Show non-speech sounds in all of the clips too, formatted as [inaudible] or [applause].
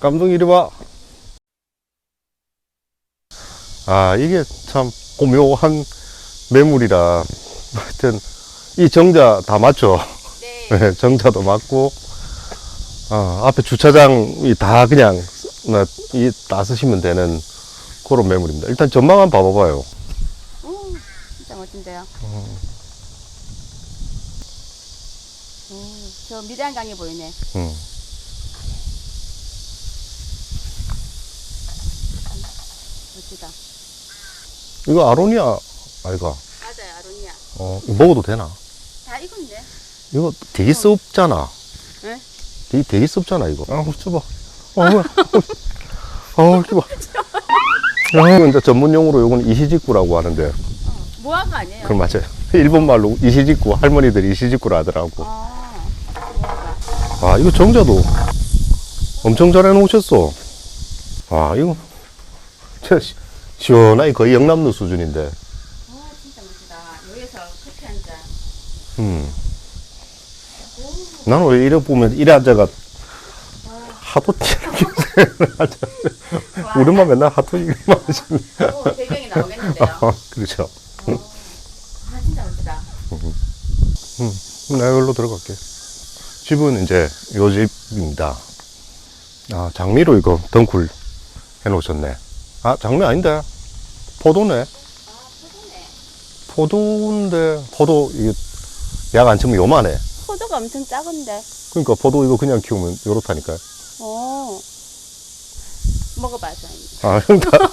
감독 이리 와. 아, 이게 참 고묘한 매물이라. 하여튼, 이 정자 다 맞죠? 네. 네, 정자도 맞고, 어, 앞에 주차장이 다 그냥, 나, 이, 다 쓰시면 되는 그런 매물입니다. 일단 전망 한번 봐봐봐요. 오, 진짜 멋진데요. 오, 저 미단강이 보이네. 음. 멋지다. 이거 아로니아, 아이가. 맞아요, 아로니아. 어, 이거 먹어도 되나? 다 익었네. 이거 되게 썩잖아. 네? 되게, 되게 썩잖아, 이거. 아, 줘봐. 어, 뭐야. 어, 줘봐. 아, 근데 전문 용어로 요건 이시직구라고 하는데, 무화과 아니에요? 그럼 맞아요. 일본 말로 이시직구, 할머니들이 이시직구라 하더라고. 아. 아, 이거 정자도 엄청 잘 해 놓으셨어. 아, 이거, 진짜 시- 시원하게 거의 영남로 수준인데. 와, 진짜 멋지다. 여기서 커피 한 잔. 음. 나는 왜 이래 보면 이래 앉아가 하도 이렇게 앉아. 우리만 맨날 하도 이렇게만 하시네. 오, 배경이 나오겠는데요. [laughs] 그렇죠. 아, 진짜 멋지다. 나 여기로 들어갈게. 집은 이제 요 집입니다. 아, 장미로 이거 덩굴 해놓으셨네. 아, 장미 아닌데. 포도네. 아, 포도네. 포도인데, 포도, 이게 약 안 치면 요만해. 포도가 엄청 작은데. 그러니까 포도 이거 그냥 키우면 요렇다니까요. 오. 먹어봐서. 아, 형다. [laughs]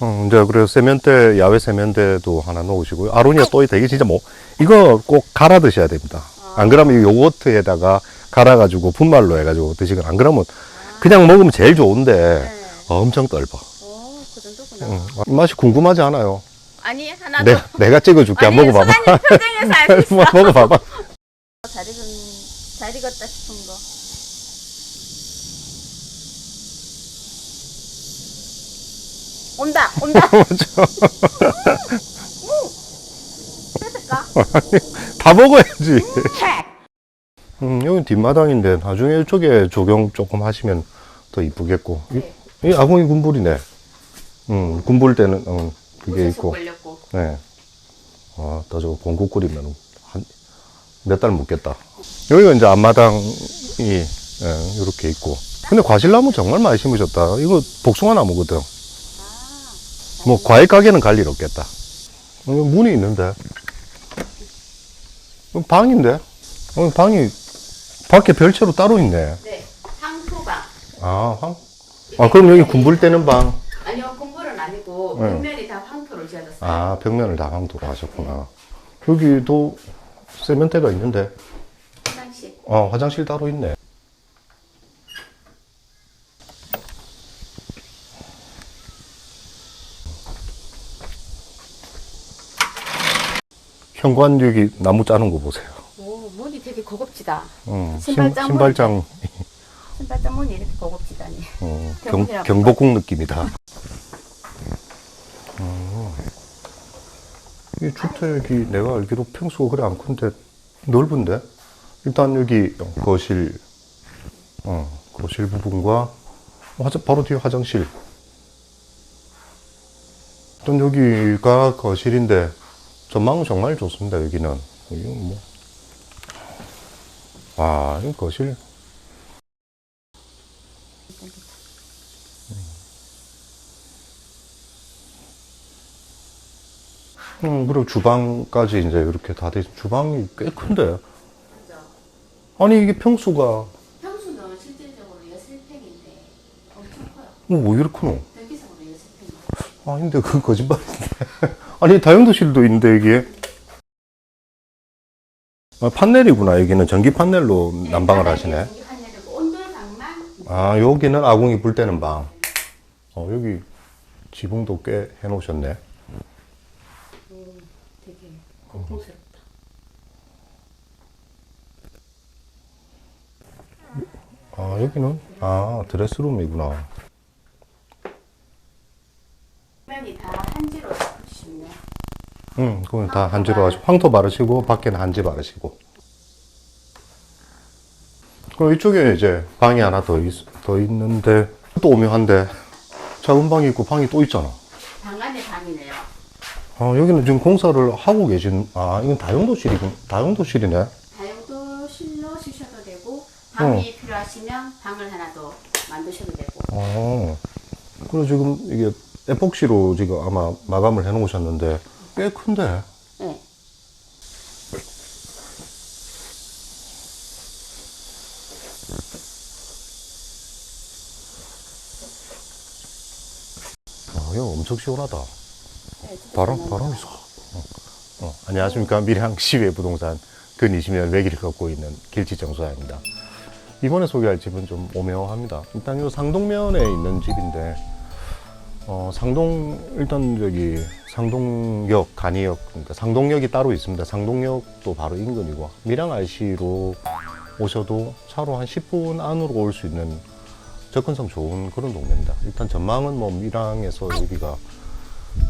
어, 이제 그래서 세면대, 야외 세면대도 하나 놓으시고요. 아로니아 또 되게 진짜 뭐, 이거 꼭 갈아 드셔야 됩니다. 안 그러면 이 요거트에다가 갈아가지고 분말로 해가지고 드시거나, 안 그러면 그냥 먹으면 제일 좋은데 네. 엄청 떫어. 응. 맛이 궁금하지 않아요? 아니, 하나도. 내, 내가 찍어줄게. 아니, [laughs] 한번 먹어봐봐. 소장님 표정에서 알수 있어. 먹어봐봐. 잘 익은, 잘 익었다 싶은 거. 온다, 온다. [laughs] 뜯을까? [laughs] 다 먹어야지. 음, 여기 뒷마당인데 나중에 이쪽에 조경 조금 하시면 더 이쁘겠고. 이, 이 아궁이 군불이네. 음, 군불 때는 음, 그게 있고. 걸렸고. 네. 아, 또 저거 공국 끓이면 한, 몇 달 묵겠다. 여기가 이제 앞마당이, 예, 이렇게 있고. 근데 과실나무 정말 많이 심으셨다. 이거 복숭아 나무거든. 아, 뭐, 과일 가게는 갈 일 없겠다. 어, 문이 있는데. 방인데? 어, 방이 밖에 별채로 따로 있네. 네. 황토방. 아, 황. 아, 그럼 여기 군불 때는 방. 아니요, 공부는 아니고, 네. 벽면이 다 황토를 지어졌어요. 아, 벽면을 다 황토로 하셨구나. 여기도 세면대가 있는데. 화장실. 어, 화장실 따로 있네. 현관 여기 나무 짜는 거 보세요. 오, 문이 되게 고급지다. 음, 신발장 신, 신발장 신발장 문이 이렇게 고급지다니. 어, 경. 경복궁 느낌이다. 이 주택이 내가 알기로 평수가 그래 안 큰데 넓은데? 일단 여기 거실, 어, 거실 부분과 화장, 바로 뒤에 화장실. 일단 여기가 거실인데 전망은 정말 좋습니다. 여기는. 여기 뭐. 와, 이 거실. 음, 그리고 주방까지 이제 이렇게 다 돼, 있- 주방이 꽤 큰데. 그죠? 아니, 이게 평수가, 평수는 실질적으로 6평인데 엄청 커요. 뭐, 뭐 이렇게 크노? 대기적으로 6평. 아닌데, 그건 거짓말인데. [laughs] 아니, 다용도실도 있는데, 이게. 아, 판넬이구나. 여기는 전기 판넬로 난방을 하시네. 아, 여기는 아궁이 불 때는 방. 어, 여기 지붕도 꽤 해놓으셨네. 음, 되게 고풍스럽다. 아, 여기는? 아, 드레스룸이구나. 면이 다 한지로 싶네. 응, 그건 다 한지로 하시고, 황토 바르시고, 밖에는 한지 바르시고. 그럼 이쪽에 이제 방이 하나 더, 있, 더 있는데 또 오묘한데 작은 방이 있고 방이 또 있잖아. 아, 여기는 지금 공사를 하고 계신, 아, 이건 다용도실이군. 다용도실이네. 다용도 실로 쓰셔도 되고 방이 어. 필요하시면 방을 하나 더 만드셔도 되고. 어. 그리고 지금 이게 에폭시로 지금 아마 마감을 해 놓으셨는데 꽤 큰데. 네. 아, 이거 엄청 시원하다. 바람. 바람이 쏙. 어. 어, 안녕하십니까. 미량 시외 부동산 근 20년 외기를 갖고 있는 길치정소야입니다. 이번에 소개할 집은 좀 오묘합니다. 일단 이 상동면에 있는 집인데, 어, 상동, 일단 저기 상동역, 간이역, 그러니까 상동역이 따로 있습니다. 상동역도 바로 인근이고, 밀양 IC로 오셔도 차로 한 10분 안으로 올 수 있는 접근성 좋은 그런 동네입니다. 일단 전망은 뭐 밀양에서 여기가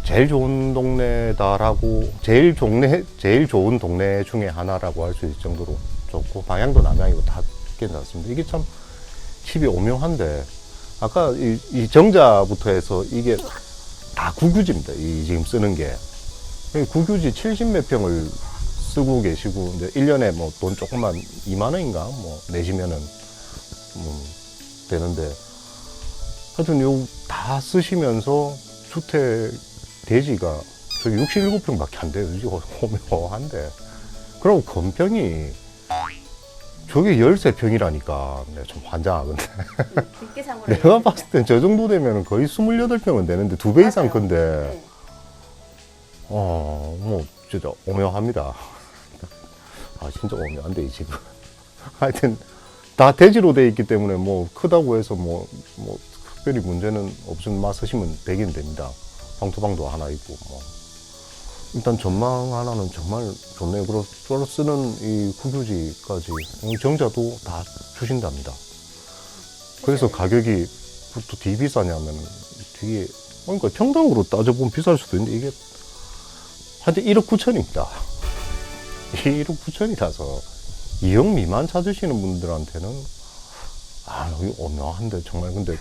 제일 좋은 동네다라고 제일 동네 제일 좋은 동네 중에 하나라고 할 수 있을 정도로 좋고 방향도 남향이고 다 괜찮습니다. 이게 참 집이 오묘한데 아까 이, 이 정자부터 해서 이게 다 국유지입니다. 이 지금 쓰는 게이 국유지 70몇 평을 쓰고 계시고 이제 1년에 뭐 돈 조금만 2만 원인가 뭐 내시면은 음, 되는데 하여튼 요다 쓰시면서 주택 대지가 저기 67평밖에 안 돼요. 이게 오묘한데. 그럼 건평이 저게 13평이라니까 내가 좀 환장하건데. 상고를 [laughs] 내가 봤을 땐 저 정도 되면 거의 28평은 되는데 두 배 이상 맞아요. 큰데. 네. 어, 뭐, 진짜 오묘합니다. [laughs] 아, 진짜 오묘한데, 이 집은. [laughs] 하여튼, 다 대지로 돼 있기 때문에 뭐, 크다고 해서 뭐, 뭐, 특별히 문제는 없으면 막 쓰시면 되긴 됩니다. 방토방도 하나 있고, 뭐. 일단 전망 하나는 정말 좋네요. 그리고 서로 쓰는 이 국유지까지 정자도 다 주신답니다. 그래서 가격이 또 되게 비싸냐면 되게 그러니까 평당으로 따져보면 비쌀 수도 있는데 이게 한때 1억 9천입니다. 1억 [laughs] 9천이라서 2억 미만 찾으시는 분들한테는 아 여기 오묘한데 정말 근데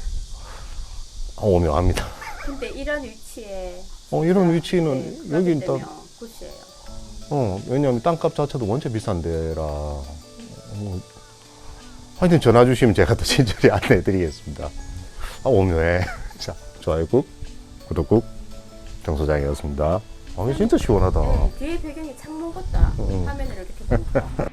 아, 오묘합니다. 근데 이런 위치에 어 이런 네, 위치는 여기 때문에 굿이에요. 어 왜냐하면 땅값 자체도 원체 비싼 데라 뭐, 하여튼 전화 주시면 제가 더 친절히 [laughs] 안내해 드리겠습니다. 아 오묘해. [laughs] 자 좋아요 꾹 구독 꾹 정소장이었습니다. 아 진짜 시원하다. 네, 뒤에 배경이 창문 같다. 음. 화면을 이렇게 보니까